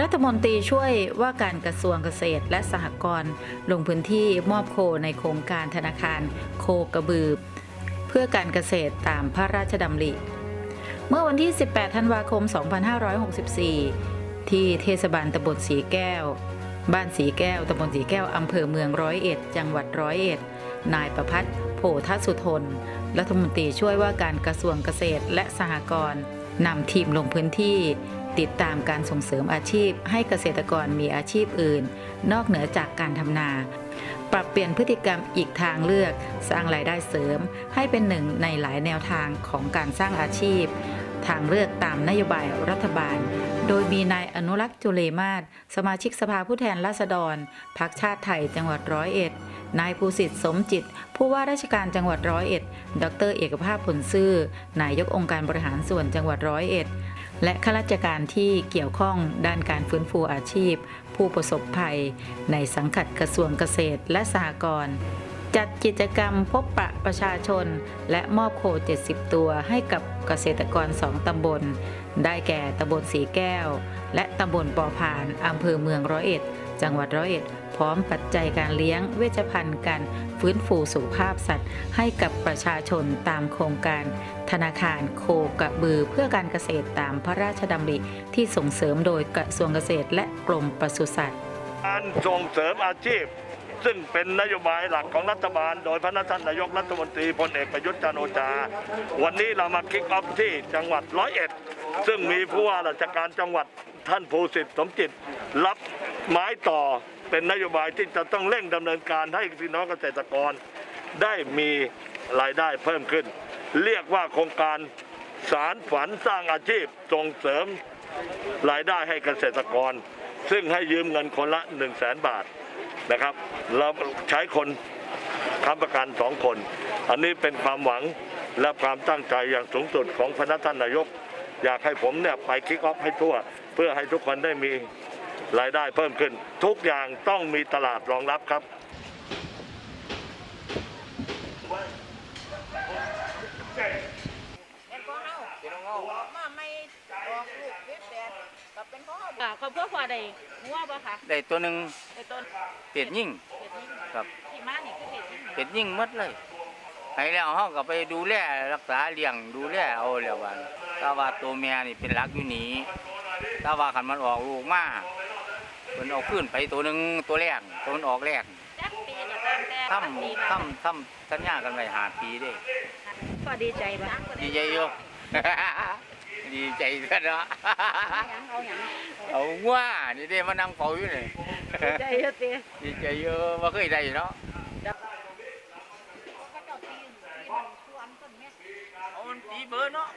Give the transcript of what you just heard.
รัฐมนตรีช่วยว่าการกระทรวงเกษตรและสหกรณ์ลงพื้นที่มอบโคในโครงการธนาคารโคกระบือ เพื่อการเกษตรตามพระราชดำริ เมื่อวันที่ 18 ธันวาคม 2564 ที่เทศบาลตำบลสีแก้ว บ้านสีแก้วตำบลสีแก้วอำเภอเมืองร้อยเอ็ด จังหวัดร้อยเอ็ด นายประพัฒน์โพธสุทน รัฐมนตรีช่วยว่าการกระทรวงเกษตรและสหกรณ์นำทีมลงพื้นที่ ติดตามการส่งเสริมอาชีพ ให้เกษตรกรมีอาชีพอื่น นอกเหนือจากการทำนา ปรับเปลี่ยนพฤติกรรมอีกทางเลือก สร้างรายได้เสริม ให้เป็นหนึ่งในหลายแนวทางของการสร้างอาชีพ ทางเลือกตามนโยบายรัฐบาล โดยมีนายอนุรักษ์จุเลมาศสมาชิกสภาผู้แทนราษฎรพักชาติไทยจังหวัดร้อยเอ็ดนายภูสิทธิ์สมจิต ผู้ว่าราชการจังหวัดร้อยเอ็ด ดร เอกภาพผลซื่อ นายกองค์การบริหารส่วนจังหวัดร้อยเอ็ด และข้าราชการที่เกี่ยวข้องด้านการฟื้นฟูอาชีพ ผู้ประสบภัย ในสังกัดกระทรวงเกษตรและสหกรณ์ จัดกิจกรรมพบปะประชาชน และมอบโค 70 ตัวให้กับเกษตรกรสองตำบล ได้แก่ตำบลสีแก้ว และตำบลปอพานอำเภอเมืองร้อยเอ็ด จังหวัดร้อยเอ็ด พร้อมปัจจัยการเลี้ยงเวชภัณฑ์การฟื้นฟูสุขภาพสัตว์ ให้กับประชาชนตามโครงการ ธนาคารโคกระบือเพื่อการเกษตรตามพระราชดำริที่ส่งเสริมโดยกระทรวงเกษตรและกรมปศุสัตว์ การส่งเสริมอาชีพ ซึ่งเป็นนโยบายหลักของรัฐบาล โดยพระนท่านนายกรัฐมนตรีพลเอกประยุทธ์จันโอชา วันนี้เรามาคิกออฟที่จังหวัดร้อยเอ็ดซึ่งมีผู้ว่าราชการจังหวัดท่านภูสิทธิ์สมจิต รับไม้ต่อเป็นนโยบายที่จะต้องเร่งดำเนินการให้พี่น้องเกษตรกร ได้มีรายได้เพิ่มขึ้น เรียกว่าโครงการสารฝันสร้างอาชีพส่งเสริมรายได้ให้เกษตรกร ซึ่งให้ยืมเงินคนละ 1 0 0 0 0แสนบาท นะครับ เราใช้คนค้ำประกันสองคน อันนี้เป็นความหวังและความตั้งใจอย่างสูงสุดของพนักท่านนายก อยากให้ผมเนี่ยไปคิกออฟให้ทั่ว เพื่อให้ทุกคนได้มีรายได้เพิ่มขึ้น ทุกอย่างต้องมีตลาดรองรับครับมาไม่ออกลูกเว็บแปด ก็เป็นของเฮาค่ะครอบครัวพอได้งัวบ่คะได้ตัวหนึ่งในต้นเป็ดยิ่งเป็ดยิ่งครับที่มานี่คือเป็ดยิ่งเป็ดยิ่งหมดเลยให้แล้วเฮาก็ไปดูแลรักษาเลี้ยงดูแลเอาแล้วว่าถ้าว่าตัวแม่นี่เป็นหลักอยู่นี่ถ้าว่าคันมันออกลูกมาเพิ่นเอาขึ้นไปตัวหนึงตัวแรกตัวมันออกแรกจักปีก็ตามแต่ทำทำทำสัญญากันไว้ห้าปีเด้ก็ดีใจบ่ดีใจอยู่ ดีใจเด้อเนาะเอาหยั งเอาว่านี่เด้มานั่งเฝ้าอยู่นี่ดีใจเฮ็ดติดีใจอยู่บ่เคยได้เนาะก็เจ้าตีนที่มันชวนต้นแม่เอามันตีเบอร์เนาะ